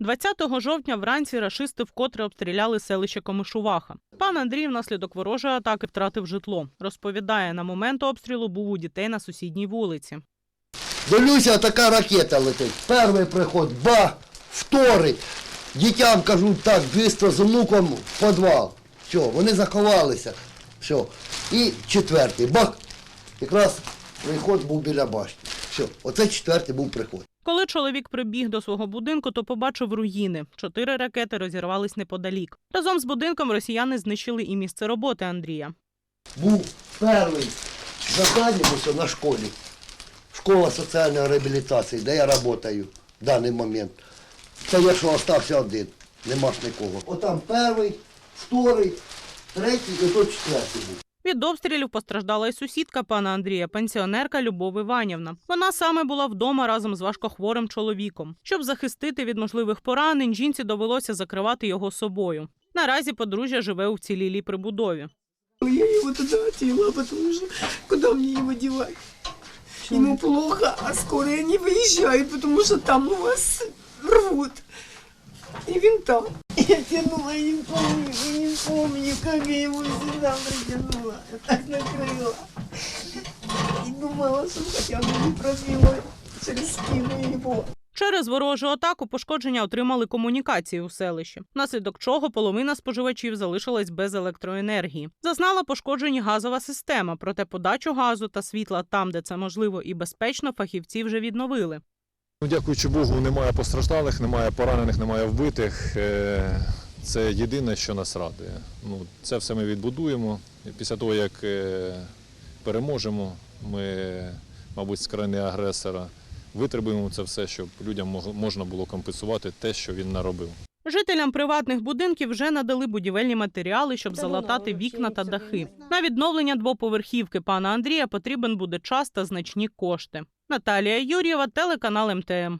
20 жовтня вранці рашисти вкотре обстріляли селище Комишуваха. Пан Андрій внаслідок ворожої атаки втратив житло. Розповідає, на момент обстрілу був у дітей на сусідній вулиці. Дивлюся, така ракета летить. Перший приход, бах, вторий. Дітям кажу, так, швидко з внуком в підвал. Все, вони заховалися. Все. І четвертий, бах. Якраз приход був біля башні. Все, оце четвертий був приход. Коли чоловік прибіг до свого будинку, то побачив руїни. Чотири ракети розірвались неподалік. Разом з будинком росіяни знищили і місце роботи Андрія. Був перший завданням на школі. Школа соціальної реабілітації, де я працюю в даний момент. Це я що остався один, нема ж нікого. Отам перший, вторий, третій і тут четвертий був. Від обстрілів постраждала і сусідка пана Андрія, пенсіонерка Любов Іванівна. Вона саме була вдома разом з важкохворим чоловіком. Щоб захистити від можливих поранень, жінці довелося закривати його собою. Наразі подружжя живе у вцілілій прибудові. Я его туда отвела, потому что куда мне его девать? Ему плохо, а скоро не выезжают, потому что там у вас рвут. И винта. Я тянула, я не помню, я не помню, как я его сюда притянула. Так накрыла. И думала, что хотя бы не пробила через спину его. Через ворожу атаку пошкодження отримали комунікації у селищі, внаслідок чого половина споживачів залишилась без електроенергії. Зазнала пошкоджені газова система, проте подачу газу та світла там, де це можливо і безпечно, фахівці вже відновили. Ну, дякуючи Богу, немає постраждалих, немає поранених, немає вбитих. Е, Це єдине, що нас радує. Ну, це все ми відбудуємо. Після того, як е, переможемо, ми, мабуть, з країни агресора витребуємо це все, щоб людям можна було компенсувати те, що він наробив. Жителям приватних будинків вже надали будівельні матеріали, щоб залатати вікна та дахи. На відновлення двоповерхівки пана Андрія потрібен буде час та значні кошти. Наталія Юр'єва, телеканал МТМ.